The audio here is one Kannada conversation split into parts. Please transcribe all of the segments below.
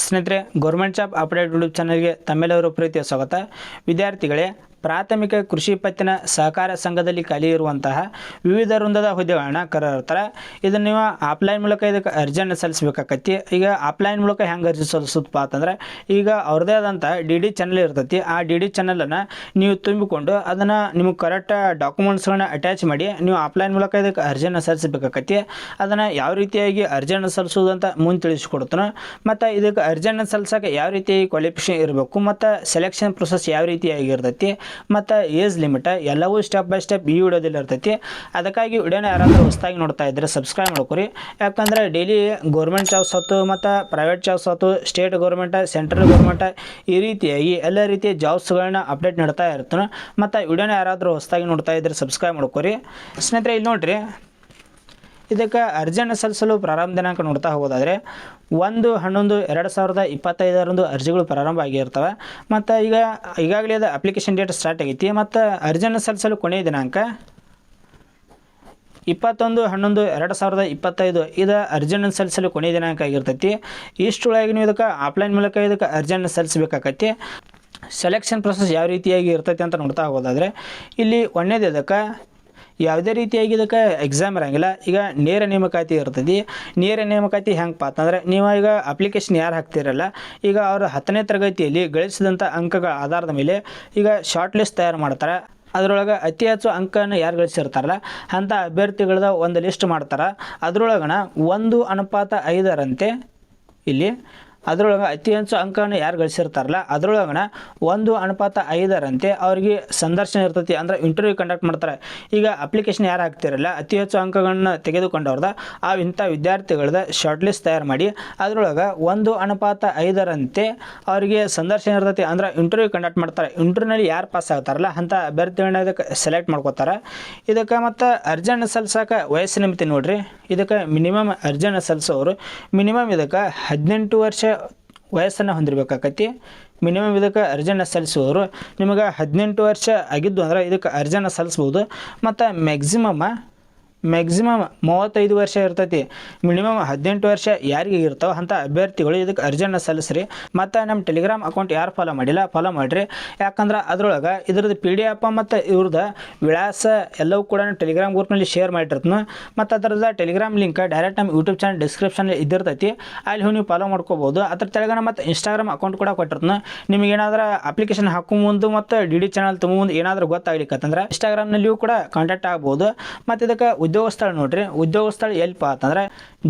ಸ್ನೇಹಿತರೆ ಗೌರ್ಮೆಂಟ್ ಜಾಬ್ ಅಪ್ಡೇಟ್ ಯೂಟ್ಯೂಬ್ ಚಾನಲ್ಗೆ ತಮ್ಮೆಲ್ಲರೂ ಪ್ರೀತಿಯ ಸ್ವಾಗತ. ವಿದ್ಯಾರ್ಥಿಗಳೇ ಪ್ರಾಥಮಿಕ ಕೃಷಿ ಪತ್ತಿನ ಸಹಕಾರ ಸಂಘದಲ್ಲಿ ಖಾಲಿ ಇರುವಂತಹ ವಿವಿಧ ವೃಂದದ ಹುದ್ದೆಗಳನ್ನ ಕರೆಯಿರ್ತಾರೆ ಇದನ್ನು ನೀವು ಆಫ್ಲೈನ್ ಮೂಲಕ ಇದಕ್ಕೆ ಅರ್ಜಿಯನ್ನು ಸಲ್ಲಿಸಬೇಕಾಕತಿ ಈಗ ಆಫ್ಲೈನ್ ಮೂಲಕ ಹೆಂಗೆ ಅರ್ಜಿ ಸಲ್ಲಿಸುತ್ತಪ್ಪ ಅಂತಂದ್ರೆ, ಈಗ ಅವ್ರದ್ದೇ ಆದಂಥ ಡಿ ಡಿ ಚಾನಲ್ ಇರ್ತೈತಿ. ಆ ಡಿ ಡಿ ಚಾನಲನ್ನು ನೀವು ತುಂಬಿಕೊಂಡು ಅದನ್ನು ನಿಮಗೆ ಕರೆಕ್ಟ್ ಡಾಕ್ಯುಮೆಂಟ್ಸ್ಗಳನ್ನ ಅಟ್ಯಾಚ್ ಮಾಡಿ ನೀವು ಆಫ್ಲೈನ್ ಮೂಲಕ ಇದಕ್ಕೆ ಅರ್ಜಿಯನ್ನು ಸಲ್ಲಿಸಬೇಕಾಕತಿ ಅದನ್ನು ಯಾವ ರೀತಿಯಾಗಿ ಅರ್ಜಿಯನ್ನು ಸಲ್ಲಿಸೋದು ಅಂತ ಮುಂದೆ ತಿಳಿಸಿಕೊಡ್ತಾನೆ. ಮತ್ತು ಇದಕ್ಕೆ ಅರ್ಜಿಯನ್ನು ಸಲ್ಲಿಸೋಕೆ ಯಾವ ರೀತಿ ಕ್ವಾಲಿಫಿಕೇಷನ್ ಇರಬೇಕು, ಮತ್ತು ಸೆಲೆಕ್ಷನ್ ಪ್ರೊಸೆಸ್ ಯಾವ ರೀತಿಯಾಗಿ ಇರ್ತೈತಿ ಮತ್ತು ಏಜ್ ಲಿಮಿಟ್ ಎಲ್ಲವೂ ಸ್ಟೆಪ್ ಬೈ ಸ್ಟೆಪ್ ಈ ವಿಡಿಯೋದಲ್ಲಿ ಇರ್ತೈತಿ. ಅದಕ್ಕಾಗಿ ವಿಡಿಯೋನ ಯಾರಾದರೂ ಹೊಸ್ದಾಗಿ ನೋಡ್ತಾ ಇದ್ದರೆ ಸಬ್ಸ್ಕ್ರೈಬ್ ಮಾಡ್ಕೊರಿ. ಯಾಕಂದರೆ ಡೈಲಿ ಗೌರ್ಮೆಂಟ್ ಜಾಬ್ಸ್ ಹೊತ್ತು ಮತ್ತು ಪ್ರೈವೇಟ್ ಜಾಬ್ಸ್ ಹೊತ್ತು ಸ್ಟೇಟ್ ಗೌರ್ಮೆಂಟ್ ಸೆಂಟ್ರಲ್ ಗೌರ್ಮೆಂಟ್ ಈ ರೀತಿಯಾಗಿ ಎಲ್ಲ ರೀತಿಯ ಜಾಬ್ಸ್ಗಳನ್ನ ಅಪ್ಡೇಟ್ ನೀಡ್ತಾ ಇರ್ತಾನೆ. ಮತ್ತು ವಿಡಿಯೋನ ಯಾರಾದರೂ ಹೊಸ್ದಾಗಿ ನೋಡ್ತಾ ಇದ್ದರೆ ಸಬ್ಸ್ಕ್ರೈಬ್ ಮಾಡ್ಕೊರಿ. ಸ್ನೇಹಿತರೆ, ಇಲ್ಲಿ ನೋಡ್ರಿ. ಇದಕ್ಕೆ ಅರ್ಜಿಯನ್ನು ಸಲ್ಲಿಸಲು ಪ್ರಾರಂಭ ದಿನಾಂಕ ನೋಡ್ತಾ ಹೋಗೋದಾದರೆ ಒಂದು, ಹನ್ನೊಂದು, ಎರಡು ಸಾವಿರದ ಇಪ್ಪತ್ತೈದರಂದು ಅರ್ಜಿಗಳು ಪ್ರಾರಂಭ ಆಗಿರ್ತವೆ. ಮತ್ತು ಈಗ, ಈಗಾಗಲೇ ಅದು ಅಪ್ಲಿಕೇಶನ್ ಡೇಟ್ ಸ್ಟಾರ್ಟ್ ಆಗೈತಿ. ಮತ್ತು ಅರ್ಜಿಯನ್ನು ಸಲ್ಲಿಸಲು ಕೊನೆಯ ದಿನಾಂಕ ಇಪ್ಪತ್ತೊಂದು, ಹನ್ನೊಂದು, ಎರಡು ಸಾವಿರದ ಇಪ್ಪತ್ತೈದು. ಇದು ಅರ್ಜಿಯನ್ನು ಸಲ್ಲಿಸಲು ಕೊನೆಯ ದಿನಾಂಕ ಆಗಿರ್ತೈತಿ. ಇಷ್ಟೊಳಗೆ ನೀವು ಇದಕ್ಕೆ ಆಫ್ಲೈನ್ ಮೂಲಕ ಇದಕ್ಕೆ ಅರ್ಜಿಯನ್ನು ಸಲ್ಲಿಸಬೇಕಾಕತಿ ಸೆಲೆಕ್ಷನ್ ಪ್ರೊಸೆಸ್ ಯಾವ ರೀತಿಯಾಗಿ ಇರ್ತೈತಿ ಅಂತ ನೋಡ್ತಾ ಹೋಗೋದಾದರೆ, ಇಲ್ಲಿ ಒಂದನೇದು ಇದಕ್ಕೆ ಯಾವುದೇ ರೀತಿಯಾಗಿ ಇದಕ್ಕೆ ಎಕ್ಸಾಮ್ ಇರೋಂಗಿಲ್ಲ. ಈಗ ನೇರ ನೇಮಕಾತಿ ಇರ್ತೈತಿ. ನೇರ ನೇಮಕಾತಿ ಹೆಂಗಪ್ಪ ಅಂತಂದರೆ ನೀವು ಈಗ ಅಪ್ಲಿಕೇಶನ್ ಯಾರು ಹಾಕ್ತಿರಲ್ಲ, ಈಗ ಅವರು ಹತ್ತನೇ ತರಗತಿಯಲ್ಲಿ ಗಳಿಸಿದಂಥ ಅಂಕಗಳ ಆಧಾರದ ಮೇಲೆ ಈಗ ಶಾರ್ಟ್ ಲಿಸ್ಟ್ ತಯಾರು ಮಾಡ್ತಾರೆ. ಅದರೊಳಗೆ ಅತಿ ಹೆಚ್ಚು ಅಂಕನ ಯಾರು ಗಳಿಸಿರ್ತಾರಲ್ಲ ಅಂಥ ಅಭ್ಯರ್ಥಿಗಳದ ಒಂದು ಲಿಸ್ಟ್ ಮಾಡ್ತಾರೆ. ಅದರೊಳಗನ ಒಂದು ಅನುಪಾತ ಐದರಂತೆ ಇಲ್ಲಿ ಅದರೊಳಗೆ ಅತಿ ಹೆಚ್ಚು ಅಂಕವನ್ನು ಯಾರು ಗಳಿಸಿರ್ತಾರಲ್ಲ, ಅದರೊಳಗನ ಒಂದು ಅನುಪಾತ ಐದರಂತೆ ಅವರಿಗೆ ಸಂದರ್ಶನ ಇರ್ತೈತಿ ಅಂದ್ರೆ ಇಂಟರ್ವ್ಯೂ ಕಂಡಕ್ಟ್ ಮಾಡ್ತಾರೆ. ಈಗ ಅಪ್ಲಿಕೇಶನ್ ಯಾರು ಹಾಕ್ತಿರಲ್ಲ ಅತಿ ಹೆಚ್ಚು ಅಂಕಗಳನ್ನ ತೆಗೆದುಕೊಂಡವ್ರದ, ಆ ಇಂಥ ವಿದ್ಯಾರ್ಥಿಗಳದ ಶಾರ್ಟ್ ಲಿಸ್ಟ್ ತಯಾರು ಮಾಡಿ, ಅದರೊಳಗೆ ಒಂದು ಅನುಪಾತ ಐದರಂತೆ ಅವರಿಗೆ ಸಂದರ್ಶನ ಇರ್ತೈತಿ ಅಂದ್ರೆ ಇಂಟರ್ವ್ಯೂ ಕಂಡಕ್ಟ್ ಮಾಡ್ತಾರೆ. ಇಂಟರ್ವ್ಯೂನಲ್ಲಿ ಯಾರು ಪಾಸ್ ಆಗ್ತಾರಲ್ಲ ಅಂಥ ಅಭ್ಯರ್ಥಿಗಳನ್ನ ಇದಕ್ಕೆ ಸೆಲೆಕ್ಟ್ ಮಾಡ್ಕೋತಾರೆ. ಇದಕ್ಕೆ ಮತ್ತು ಅರ್ಜೆಂಟ್ ಸಲ್ಸಕ್ಕೆ ವಯಸ್ಸಿನ ಮಿತಿ ನೋಡ್ರಿ. ಇದಕ್ಕೆ ಮಿನಿಮಮ್ ಅರ್ಜಿಯನ್ನು ಸಲ್ಲಿಸೋರು ಮಿನಿಮಮ್ ಇದಕ್ಕೆ ಹದಿನೆಂಟು ವರ್ಷ ವಯಸ್ಸನ್ನು ಹೊಂದಿರಬೇಕಾಕತಿ ಮಿನಿಮಮ್ ಇದಕ್ಕೆ ಅರ್ಜಿಯನ್ನು ಸಲ್ಲಿಸುವವರು ನಿಮಗೆ ಹದಿನೆಂಟು ವರ್ಷ ಆಗಿದ್ದು ಅಂದ್ರೆ ಇದಕ್ಕೆ ಅರ್ಜಿಯನ್ನು ಸಲ್ಲಿಸ್ಬೋದು ಮತ್ತು ಮ್ಯಾಕ್ಸಿಮಮ್ ಮ್ಯಾಕ್ಸಿಮಮ್ ಮೂವತ್ತೈದು ವರ್ಷ ಇರ್ತೈತಿ. ಮಿನಿಮಮ್ ಹದಿನೆಂಟು ವರ್ಷ ಯಾರಿಗೆ ಇರ್ತಾವೆ ಅಂಥ ಅಭ್ಯರ್ಥಿಗಳು ಇದಕ್ಕೆ ಅರ್ಜಿಯನ್ನು ಸಲ್ಲಿಸ್ರಿ. ಮತ್ತು ನಮ್ಮ ಟೆಲಿಗ್ರಾಮ್ ಅಕೌಂಟ್ ಯಾರು ಫಾಲೋ ಮಾಡಿಲ್ಲ ಫಾಲೋ ಮಾಡಿರಿ. ಯಾಕಂದ್ರೆ ಅದ್ರೊಳಗೆ ಇದ್ರದ್ದು ಪಿ ಡಿ ಎಫ್ ಮತ್ತು ಇವ್ರದ್ದು ವಿಳಾಸ ಎಲ್ಲವೂ ಕೂಡ ಟೆಲಿಗ್ರಾಮ್ ಗ್ರೂಪ್ನಲ್ಲಿ ಶೇರ್ ಮಾಡಿರ್ತೀನಿ ಮತ್ತು ಅದರದ ಟೆಲಿಗ್ರಾಮ್ ಲಿಂಕ್ ಡೈರೆಕ್ಟ್ ನಮ್ಮ ಯೂಟ್ಯೂಬ್ ಚಾನಲ್ ಡಿಸ್ಕ್ರಿಪ್ಷನ್ ಇದ್ದಿರ್ತೈತಿ. ಅಲ್ಲಿ ನೀವು ಫಾಲೋ ಮಾಡ್ಕೋಬೋದು. ಅದ್ರ ತೆಳಗಣ ಮತ್ತು ಇನ್ಸ್ಟಾಗ್ರಾಮ್ ಅಕೌಂಟ್ ಕೂಡ ಕೊಟ್ಟಿರ್ತೀನಿ ನಿಮಗೆ ಏನಾದರೂ ಅಪ್ಲಿಕೇಶನ್ ಹಾಕೋ ಮುಂದೆ ಮತ್ತು ಡಿ ಡಿ ಚಾನಲ್ ತುಂಬ ಮುಂದೆ ಏನಾದರೂ ಗೊತ್ತಾಗ್ಲಿಕ್ಕಂತಂದ್ರೆ ಇನ್ಸ್ಟಾಗ್ರಾಮ್ನಲ್ಲಿಯೂ ಕೂಡ ಕಾಂಟ್ಯಾಕ್ಟ್ ಆಗ್ಬೋದು. ಮತ್ತು ಇದಕ್ಕೆ ಉದ್ಯೋಗ ಸ್ಥಳ ನೋಡ್ರಿ. ಉದ್ಯೋಗ ಸ್ಥಳ ಎಲ್ಪ ಅಂತಂದ್ರೆ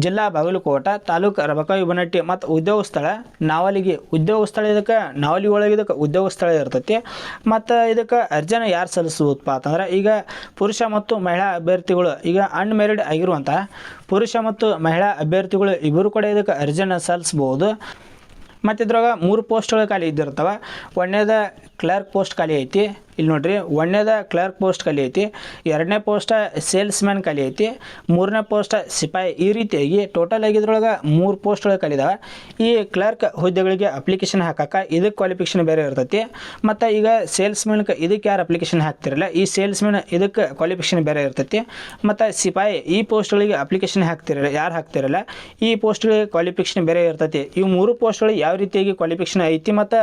ಜಿಲ್ಲಾ ಬಾಗಲಕೋಟ, ತಾಲೂಕು ರಬಕಾಯಿ ಬನಟ್ಟಿ ಮತ್ತು ಉದ್ಯೋಗ ಸ್ಥಳ ನಾವಲಿಗೆ. ಉದ್ಯೋಗ ಸ್ಥಳ ಇದಕ್ಕೆ ನಾವಲಿ ಒಳಗೆ ಇದಕ್ಕೆ ಉದ್ಯೋಗ ಸ್ಥಳ ಇರ್ತೈತಿ. ಮತ್ತು ಇದಕ್ಕೆ ಅರ್ಜಿನ ಯಾರು ಸಲ್ಲಿಸುವುದಪ್ಪ ಅಂತಂದ್ರೆ ಈಗ ಪುರುಷ ಮತ್ತು ಮಹಿಳಾ ಅಭ್ಯರ್ಥಿಗಳು, ಈಗ ಅನ್ಮ್ಯಾರಿಡ್ ಆಗಿರುವಂಥ ಪುರುಷ ಮತ್ತು ಮಹಿಳಾ ಅಭ್ಯರ್ಥಿಗಳು ಇಬ್ಬರು ಕೂಡ ಇದಕ್ಕೆ ಅರ್ಜಿನ ಸಲ್ಲಿಸ್ಬೋದು ಮತ್ತು ಇದ್ರಾಗ ಮೂರು ಪೋಸ್ಟ್ಗಳು ಖಾಲಿ ಇದ್ದಿರ್ತವೆ. ಒಂದನೇದ ಕ್ಲರ್ಕ್ ಪೋಸ್ಟ್ ಖಾಲಿ ಐತಿ. ಇಲ್ಲಿ ನೋಡ್ರಿ, ಒಂದನೇದ ಕ್ಲರ್ಕ್ ಪೋಸ್ಟ್ ಕಲಿಯೈತಿ, ಎರಡನೇ ಪೋಸ್ಟ ಸೇಲ್ಸ್ ಮ್ಯಾನ್ ಖಾಲಿ ಐತಿ ಮೂರನೇ ಪೋಸ್ಟ್ ಸಿಪಾಯಿ. ಈ ರೀತಿಯಾಗಿ ಟೋಟಲ್ ಆಗಿದ್ರೊಳಗೆ ಮೂರು ಪೋಸ್ಟ್ಗಳು ಖಾಲಿ ಇದಾವೆ ಈ ಕ್ಲರ್ಕ್ ಹುದ್ದೆಗಳಿಗೆ ಅಪ್ಲಿಕೇಶನ್ ಹಾಕಕ್ಕೆ ಇದಕ್ಕೆ ಕ್ವಾಲಿಫಿಕೇಶನ್ ಬೇರೆ ಇರ್ತೈತಿ. ಮತ್ತು ಈಗ ಸೇಲ್ಸ್ ಮ್ಯಾನ್ಗೆ ಇದಕ್ಕೆ ಯಾರು ಅಪ್ಲಿಕೇಶನ್ ಹಾಕ್ತಿರಲ್ಲ, ಈ ಸೇಲ್ಸ್ ಮ್ಯಾನ್ ಇದಕ್ಕೆ ಕ್ವಾಲಿಫಿಕೇಶನ್ ಬೇರೆ ಇರ್ತೈತಿ. ಮತ್ತು ಸಿಪಾಯಿ ಈ ಪೋಸ್ಟ್ಗಳಿಗೆ ಅಪ್ಲಿಕೇಶನ್ ಹಾಕ್ತಿರಲ್ಲ, ಯಾರು ಹಾಕ್ತಿರಲ್ಲ, ಈ ಪೋಸ್ಟ್ಗಳಿಗೆ ಕ್ವಾಲಿಫಿಕೇಶನ್ ಬೇರೆ ಇರ್ತೈತಿ. ಈ ಮೂರು ಪೋಸ್ಟ್ಗಳು ಯಾವ ರೀತಿಯಾಗಿ ಕ್ವಾಲಿಫಿಕೇಶನ್ ಐತಿ ಮತ್ತು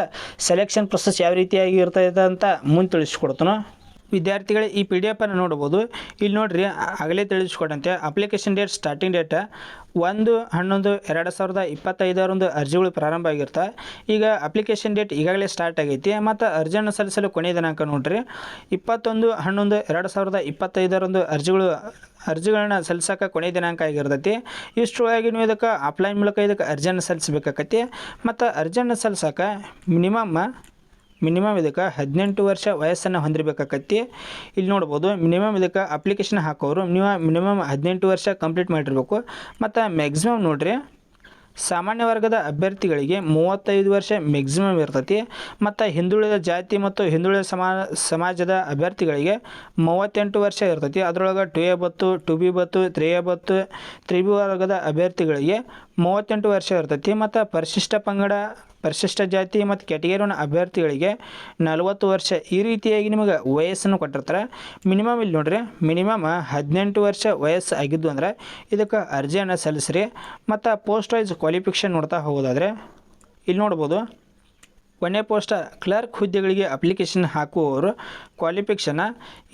ಸೆಲೆಕ್ಷನ್ ಪ್ರೊಸೆಸ್ ಯಾವ ರೀತಿಯಾಗಿ ಇರ್ತೈತೆ ಅಂತ ಮುಂದೆ ತಿಳಿಸ್ಕೊಡ್ತಾನೋ. ವಿದ್ಯಾರ್ಥಿಗಳೇ, ಈ ಪಿ ಡಿ ಎಫನ್ನು ನೋಡ್ಬೋದು. ಇಲ್ಲಿ ನೋಡಿರಿ, ಆಗಲೇ ತಿಳಿಸ್ಕೊಡಂತೆ ಅಪ್ಲಿಕೇಶನ್ ಡೇಟ್ ಸ್ಟಾರ್ಟಿಂಗ್ ಡೇಟ್ ಒಂದು, ಹನ್ನೊಂದು, ಎರಡು ಸಾವಿರದ ಇಪ್ಪತ್ತೈದರಂದು ಅರ್ಜಿಗಳು ಪ್ರಾರಂಭ ಆಗಿರ್ತವೆ ಈಗ ಅಪ್ಲಿಕೇಶನ್ ಡೇಟ್ ಈಗಾಗಲೇ ಸ್ಟಾರ್ಟ್ ಆಗೈತಿ. ಮತ್ತು ಅರ್ಜಿಯನ್ನು ಸಲ್ಲಿಸಲು ಕೊನೆಯ ದಿನಾಂಕ ನೋಡ್ರಿ. ಇಪ್ಪತ್ತೊಂದು, ಹನ್ನೊಂದು, ಎರಡು ಸಾವಿರದ ಇಪ್ಪತ್ತೈದರಂದು ಅರ್ಜಿಗಳು, ಅರ್ಜಿಗಳನ್ನ ಸಲ್ಲಿಸೋಕೆ ಕೊನೆಯ ದಿನಾಂಕ ಆಗಿರ್ತೈತಿ. ಇಷ್ಟರೊಳಗೆ ನೀವು ಇದಕ್ಕೆ ಆಫ್ಲೈನ್ ಮೂಲಕ ಇದಕ್ಕೆ ಅರ್ಜಿಯನ್ನು ಸಲ್ಲಿಸಬೇಕಾಕತಿ ಮತ್ತು ಅರ್ಜಿಯನ್ನು ಸಲ್ಲಿಸೋಕೆ ಮಿನಿಮಮ್ ಮಿನಿಮಮ್ ಇದಕ್ಕೆ ಹದಿನೆಂಟು ವರ್ಷ ವಯಸ್ಸನ್ನು ಹೊಂದಿರಬೇಕಾಗತ್ತಿ ಇಲ್ಲಿ ನೋಡ್ಬೋದು ಮಿನಿಮಮ್ ಇದಕ್ಕೆ ಅಪ್ಲಿಕೇಶನ್ ಹಾಕೋರು, ನೀವು ಮಿನಿಮಮ್ ಹದಿನೆಂಟು ವರ್ಷ ಕಂಪ್ಲೀಟ್ ಮಾಡಿರಬೇಕು. ಮತ್ತು ಮ್ಯಾಕ್ಸಿಮಮ್ ನೋಡ್ರಿ, ಸಾಮಾನ್ಯ ವರ್ಗದ ಅಭ್ಯರ್ಥಿಗಳಿಗೆ ಮೂವತ್ತೈದು ವರ್ಷ ಮ್ಯಾಕ್ಸಿಮಮ್ ಇರ್ತೈತಿ. ಮತ್ತು ಹಿಂದುಳಿದ ಜಾತಿ ಮತ್ತು ಹಿಂದುಳಿದ ಸಮಾ, ಸಮಾಜದ ಅಭ್ಯರ್ಥಿಗಳಿಗೆ ಮೂವತ್ತೆಂಟು ವರ್ಷ ಇರ್ತೈತಿ. ಅದರೊಳಗೆ ಟು ಎ ಬತ್ತು ಟು ಬಿ ಬತ್ತು ತ್ರೀ ಎ ಬತ್ತು ತ್ರಿ ವರ್ಗದ ಅಭ್ಯರ್ಥಿಗಳಿಗೆ ಮೂವತ್ತೆಂಟು ವರ್ಷ ಇರ್ತೈತಿ. ಮತ್ತು ಪರಿಶಿಷ್ಟ ಪಂಗಡ ಪರಿಶಿಷ್ಟ ಜಾತಿ ಮತ್ತು ಕ್ಯಾಟಗರಿನ ಅಭ್ಯರ್ಥಿಗಳಿಗೆ ನಲವತ್ತು ವರ್ಷ ಈ ರೀತಿಯಾಗಿ ನಿಮಗೆ ವಯಸ್ಸನ್ನು ಕೊಟ್ಟಿರ್ತಾರೆ. ಮಿನಿಮಮ್ ಇಲ್ಲಿ ನೋಡ್ರಿ ಮಿನಿಮಮ್ ಹದಿನೆಂಟು ವರ್ಷ ವಯಸ್ಸು ಆಗಿದ್ದು ಅಂದ್ರೆ ಇದಕ್ಕೆ ಅರ್ಜಿಯನ್ನು ಸಲ್ಲಿಸ್ರಿ. ಮತ್ತು ಪೋಸ್ಟ್ ವೈಸ್ ಕ್ವಾಲಿಫಿಕೇಷನ್ ನೋಡ್ತಾ ಹೋಗೋದಾದರೆ ಇಲ್ಲಿ ನೋಡ್ಬೋದು ಕೊನೆ ಪೋಸ್ಟ್ ಕ್ಲರ್ಕ್ ಹುದ್ದೆಗಳಿಗೆ ಅಪ್ಲಿಕೇಶನ್ ಹಾಕುವವರು ಕ್ವಾಲಿಫಿಕೇಷನ್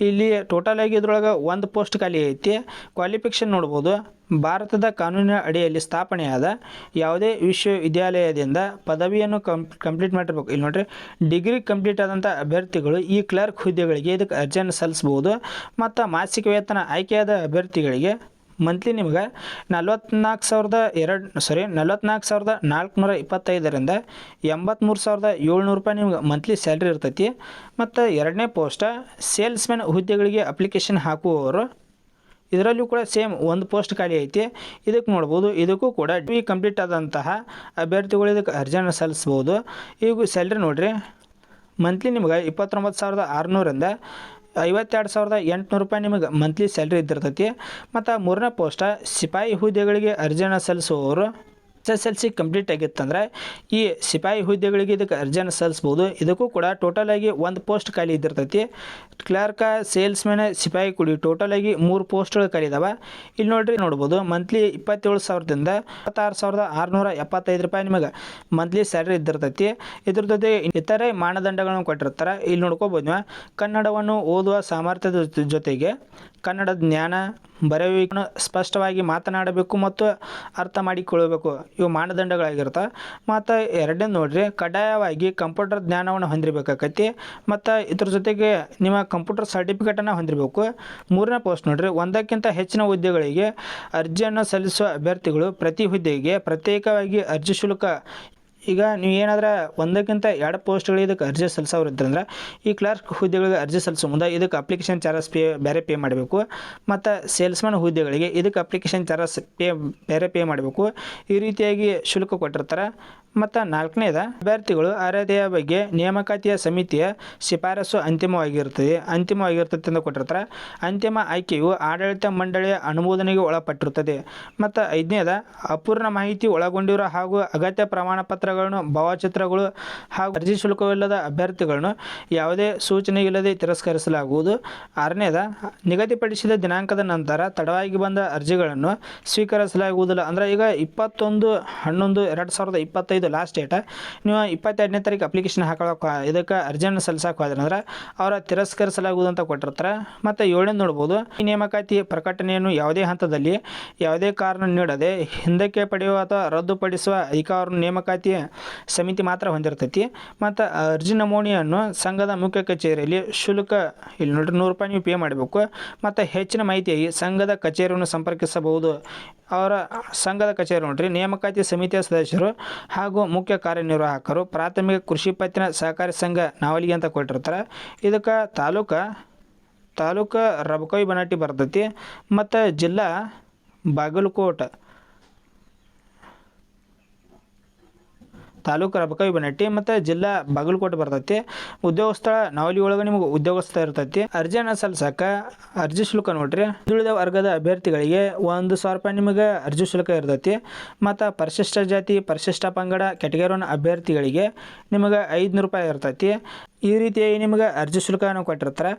ಇಲ್ಲಿ ಟೋಟಲ್ ಆಗಿ ಇದ್ರೊಳಗೆ ಒಂದು ಪೋಸ್ಟ್ ಖಾಲಿ ಐತಿ. ಕ್ವಾಲಿಫಿಕೇಷನ್ ನೋಡ್ಬೋದು ಭಾರತದ ಕಾನೂನಿನ ಅಡಿಯಲ್ಲಿ ಸ್ಥಾಪನೆಯಾದ ಯಾವುದೇ ವಿಶ್ವವಿದ್ಯಾಲಯದಿಂದ ಪದವಿಯನ್ನು ಕಂಪ್ಲೀಟ್ ಮಾಡಿರ್ಬೇಕು ಇಲ್ಲಿ ನೋಡ್ರಿ, ಡಿಗ್ರಿ ಕಂಪ್ಲೀಟ್ ಆದಂಥ ಅಭ್ಯರ್ಥಿಗಳು ಈ ಕ್ಲರ್ಕ್ ಹುದ್ದೆಗಳಿಗೆ ಇದಕ್ಕೆ ಅರ್ಜಿಯನ್ನು ಸಲ್ಲಿಸ್ಬೋದು ಮತ್ತು ಮಾಸಿಕ ವೇತನ ಆಯ್ಕೆಯಾದ ಅಭ್ಯರ್ಥಿಗಳಿಗೆ ಮಂತ್ಲಿ ನಿಮ್ಗೆ ನಲ್ವತ್ನಾಲ್ಕು ಸಾವಿರದ ಎರಡು ಸಾರಿ ನಲ್ವತ್ನಾಲ್ಕು ಸಾವಿರದ ನಾಲ್ಕುನೂರ ಇಪ್ಪತ್ತೈದರಿಂದ ಎಂಬತ್ತ್ಮೂರು ಸಾವಿರದ ಏಳ್ನೂರು ರೂಪಾಯಿ ನಿಮ್ಗೆ ಮಂತ್ಲಿ ಸ್ಯಾಲ್ರಿ ಇರ್ತೈತಿ. ಮತ್ತು ಎರಡನೇ ಪೋಸ್ಟ, ಸೇಲ್ಸ್ಮೆನ್ ಹುದ್ದೆಗಳಿಗೆ ಅಪ್ಲಿಕೇಶನ್ ಹಾಕುವವರು ಇದರಲ್ಲೂ ಕೂಡ ಸೇಮ್ ಒಂದು ಪೋಸ್ಟ್ ಖಾಲಿ ಐತಿ. ಇದಕ್ಕೆ ನೋಡ್ಬೋದು, ಇದಕ್ಕೂ ಕೂಡ ಡಿ ಕಂಪ್ಲೀಟ್ ಆದಂತಹ ಅಭ್ಯರ್ಥಿಗಳು ಇದಕ್ಕೆ ಅರ್ಜಿಯನ್ನು ಸಲ್ಲಿಸ್ಬೋದು. ಈಗ ಸ್ಯಾಲ್ರಿ ನೋಡಿರಿ. ಮಂತ್ಲಿ ನಿಮ್ಗೆ ಇಪ್ಪತ್ತೊಂಬತ್ತು ಸಾವಿರದ ಆರುನೂರಿಂದ ಐವತ್ತೆರಡು ಸಾವಿರದ ಎಂಟುನೂರು ರೂಪಾಯಿ ನಿಮಗೆ ಮಂತ್ಲಿ ಸ್ಯಾಲ್ರಿ ಇದ್ದಿರ್ತೈತಿ. ಮತ್ತು ಮೂರನೇ ಪೋಸ್ಟ, ಸಿಪಾಯಿ ಹುದ್ದೆಗಳಿಗೆ ಅರ್ಜಿಯನ್ನು ಸಲ್ಲಿಸುವವರು S S L C complete ಆಗಿತ್ತಂದ್ರೆ ಈ ಸಿಪಾಯಿ ಹುದ್ದೆಗಳಿಗೆ ಇದಕ್ಕೆ ಅರ್ಜಿಯನ್ನು ಸಲ್ಲಿಸ್ಬೋದು. ಇದಕ್ಕೂ ಕೂಡ ಟೋಟಲ್ ಆಗಿ ಒಂದು ಪೋಸ್ಟ್ ಖಾಲಿ ಇದ್ದಿರ್ತೈತಿ. ಕ್ಲರ್ಕ ಸೇಲ್ಸ್ಮ್ಯಾನ್ ಸಿಪಾಯಿ ಕೂಡಿ ಟೋಟಲ್ ಆಗಿ ಮೂರು ಪೋಸ್ಟ್ಗಳು ಖಾಲಿ ಇದಾವೆ. ಇಲ್ಲಿ ನೋಡ್ರಿ, ನೋಡ್ಬೋದು. ಮಂತ್ಲಿ ಇಪ್ಪತ್ತೇಳು ಸಾವಿರದಿಂದ ಇಪ್ಪತ್ತಾರು ಸಾವಿರದ ಆರುನೂರ ಎಪ್ಪತ್ತೈದು ರೂಪಾಯಿ ನಿಮಗೆ ಮಂತ್ಲಿ ಸ್ಯಾಲ್ರಿ ಇದ್ದಿರ್ತೈತಿ. ಇದ್ರ ಜೊತೆ ಇತರೆ ಮಾನದಂಡಗಳನ್ನು ಕೊಟ್ಟಿರ್ತಾರೆ. ಇಲ್ಲಿ ನೋಡ್ಕೋಬೋದು ಕನ್ನಡವನ್ನು ಓದುವ ಸಾಮರ್ಥ್ಯದ ಜೊತೆ- ಜೊತೆಗೆ ಕನ್ನಡದ ಜ್ಞಾನ ಬರೆಯುವಿಕೆ ಸ್ಪಷ್ಟವಾಗಿ ಮಾತನಾಡಬೇಕು ಮತ್ತು ಅರ್ಥ ಮಾಡಿಕೊಳ್ಳಬೇಕು. ಇವು ಮಾನದಂಡಗಳಾಗಿರ್ತವೆ ಮತ್ತು ಎರಡನೇ ನೋಡ್ರಿ, ಕಡ್ಡಾಯವಾಗಿ ಕಂಪ್ಯೂಟರ್ ಜ್ಞಾನವನ್ನು ಹೊಂದಿರಬೇಕಾಕತಿ ಮತ್ತು ಇದ್ರ ಜೊತೆಗೆ ನಿಮ್ಮ ಕಂಪ್ಯೂಟರ್ ಸರ್ಟಿಫಿಕೇಟನ್ನು ಹೊಂದಿರಬೇಕು. ಮೂರನೇ ಪೋಸ್ಟ್ ನೋಡ್ರಿ, ಒಂದಕ್ಕಿಂತ ಹೆಚ್ಚಿನ ಹುದ್ದೆಗಳಿಗೆ ಅರ್ಜಿಯನ್ನು ಸಲ್ಲಿಸುವ ಅಭ್ಯರ್ಥಿಗಳು ಪ್ರತಿ ಹುದ್ದೆಗೆ ಪ್ರತ್ಯೇಕವಾಗಿ ಅರ್ಜಿ ಶುಲ್ಕ ಈಗ ನೀವು ಏನಾದ್ರೆ ಒಂದಕ್ಕಿಂತ ಎರಡು ಪೋಸ್ಟ್ಗಳು ಇದಕ್ಕೆ ಅರ್ಜಿ ಸಲ್ಲಿಸೋರು ಇದ್ರಂದ್ರೆ ಈ ಕ್ಲರ್ಕ್ ಹುದ್ದೆಗಳಿಗೆ ಅರ್ಜಿ ಸಲ್ಲಿಸೋ ಮುಂದೆ ಇದಕ್ಕೆ ಅಪ್ಲಿಕೇಶನ್ ಚಾರ್ಜಸ್ ಪೇ ಬೇರೆ ಪೇ ಮಾಡಬೇಕು. ಮತ್ತು ಸೇಲ್ಸ್ಮನ್ ಹುದ್ದೆಗಳಿಗೆ ಇದಕ್ಕೆ ಅಪ್ಲಿಕೇಶನ್ ಚಾರ್ಜಸ್ ಪೇ ಬೇರೆ ಪೇ ಮಾಡಬೇಕು. ಈ ರೀತಿಯಾಗಿ ಶುಲ್ಕ ಕೊಟ್ಟಿರ್ತಾರೆ. ಮತ್ತು ನಾಲ್ಕನೇದ, ಅಭ್ಯರ್ಥಿಗಳು ಅರ್ಹತೆಯ ಬಗ್ಗೆ ನೇಮಕಾತಿಯ ಸಮಿತಿಯ ಶಿಫಾರಸು ಅಂತಿಮವಾಗಿರ್ತದೆ ಅಂತಿಮವಾಗಿರ್ತದೆ ಅಂತ ಕೊಟ್ಟಿರ್ತಾರೆ. ಅಂತಿಮ ಆಯ್ಕೆಯು ಆಡಳಿತ ಮಂಡಳಿಯ ಅನುಮೋದನೆಗೆ ಒಳಪಟ್ಟಿರುತ್ತದೆ ಮತ್ತು ಐದನೇದ, ಅಪೂರ್ಣ ಮಾಹಿತಿ ಒಳಗೊಂಡಿರೋ ಹಾಗೂ ಅಗತ್ಯ ಪ್ರಮಾಣ ಪತ್ರಗಳನ್ನು ಭಾವಚಿತ್ರಗಳು ಹಾಗೂ ಅರ್ಜಿ ಶುಲ್ಕವಿಲ್ಲದ ಅಭ್ಯರ್ಥಿಗಳನ್ನು ಯಾವುದೇ ಸೂಚನೆ ಇಲ್ಲದೆ ತಿರಸ್ಕರಿಸಲಾಗುವುದು. ಆರನೇದ ನಿಗದಿಪಡಿಸಿದ ದಿನಾಂಕದ ನಂತರ ತಡವಾಗಿ ಬಂದ ಅರ್ಜಿಗಳನ್ನು ಸ್ವೀಕರಿಸಲಾಗುವುದಿಲ್ಲ. ಅಂದರೆ ಈಗ ಇಪ್ಪತ್ತೊಂದು, ಹನ್ನೊಂದು, ಎರಡು ಸಾವಿರದ ಇಪ್ಪತ್ತೈದು ಲಾಸ್ಟ್ ಡೇಟ ನೀವು ಇಪ್ಪತ್ತೆರಡನೇ ತಾರೀಕು ಅಪ್ಲಿಕೇಶನ್ ಹಾಕೊಳ್ಳೋಕೆ ಇದಕ್ಕೆ ಅರ್ಜಿಯನ್ನು ಸಲ್ಲಿಸಕ್ಕೆ ಹೋದ್ರೆ ಅಂದ್ರೆ ಅವರ ತಿರಸ್ಕರಿಸಲಾಗುವುದು ಅಂತ ಕೊಟ್ಟಿರ್ತಾರೆ. ಮತ್ತು ಏಳನೇ ನೋಡ್ಬೋದು, ಈ ನೇಮಕಾತಿ ಪ್ರಕಟಣೆಯನ್ನು ಯಾವುದೇ ಹಂತದಲ್ಲಿ ಯಾವುದೇ ಕಾರಣ ನೀಡದೆ ಹಿಂದಕ್ಕೆ ಪಡೆಯುವ ಅಥವಾ ರದ್ದುಪಡಿಸುವ ಅಧಿಕಾರ ನೇಮಕಾತಿ ಸಮಿತಿ ಮಾತ್ರ ಹೊಂದಿರ್ತೈತಿ. ಮತ್ತು ಅರ್ಜಿ ನಮೂನೆಯನ್ನು ಸಂಘದ ಮುಖ್ಯ ಕಚೇರಿಯಲ್ಲಿ ಶುಲ್ಕ, ಇಲ್ಲಿ ನೋಡ್ರಿ ನೂರು ರೂಪಾಯಿ ನೀವು ಪೇ ಮಾಡಬೇಕು. ಮತ್ತು ಹೆಚ್ಚಿನ ಮಾಹಿತಿಯಾಗಿ ಸಂಘದ ಕಚೇರಿಯನ್ನು ಸಂಪರ್ಕಿಸಬಹುದು. ಅವರ ಸಂಘದ ಕಚೇರಿ ನೋಡ್ರಿ, ನೇಮಕಾತಿ ಸಮಿತಿಯ ಸದಸ್ಯರು ಹಾಗೂ ಮುಖ್ಯ ಕಾರ್ಯನಿರ್ವಾಹಕರು ಪ್ರಾಥಮಿಕ ಕೃಷಿ ಪತ್ತಿನ ಸಹಕಾರಿ ಸಂಘ ನಾವಲಿಗೆ ಅಂತ ಕೊಟ್ಟಿರ್ತಾರೆ. ಇದಕ್ಕೆ ತಾಲೂಕು ತಾಲೂಕು ರಬಕವಿ ಬನಾಟಿ ಬರ್ತೈತಿ. ಮತ್ತು ಜಿಲ್ಲಾ ಬಾಗಲಕೋಟೆ ತಾಲೂಕು ರಬಕವಿ ಬನಟ್ಟಿ ಮತ್ತು ಜಿಲ್ಲಾ ಬಾಗಲಕೋಟೆ ಬರ್ತೈತಿ. ಉದ್ಯೋಗ ಸ್ಥಳ ನಾವಲಿ ಒಳಗೆ ನಿಮಗೆ ಉದ್ಯೋಗ ಸ್ಥಳ ಇರ್ತೈತಿ. ಅರ್ಜಿಯನ್ನು ಸಲ್ಲಿಸಾಕ ಅರ್ಜಿ ಶುಲ್ಕ ನೋಡ್ರಿ. ಹಿಂದುಳಿದ ವರ್ಗದ ಅಭ್ಯರ್ಥಿಗಳಿಗೆ ಒಂದು ಸಾವಿರ ರೂಪಾಯಿ ನಿಮಗೆ ಅರ್ಜಿ ಶುಲ್ಕ ಇರ್ತೈತಿ. ಮತ್ತು ಪರಿಶಿಷ್ಟ ಜಾತಿ, ಪರಿಶಿಷ್ಟ ಪಂಗಡ ಕೆಟಗರಿ ಅಭ್ಯರ್ಥಿಗಳಿಗೆ ನಿಮಗೆ ಐದುನೂರು ರೂಪಾಯಿ ಇರ್ತೈತಿ. ಈ ರೀತಿಯಾಗಿ ನಿಮಗೆ ಅರ್ಜಿ ಶುಲ್ಕವನ್ನು ಕೊಟ್ಟಿರ್ತಾರೆ.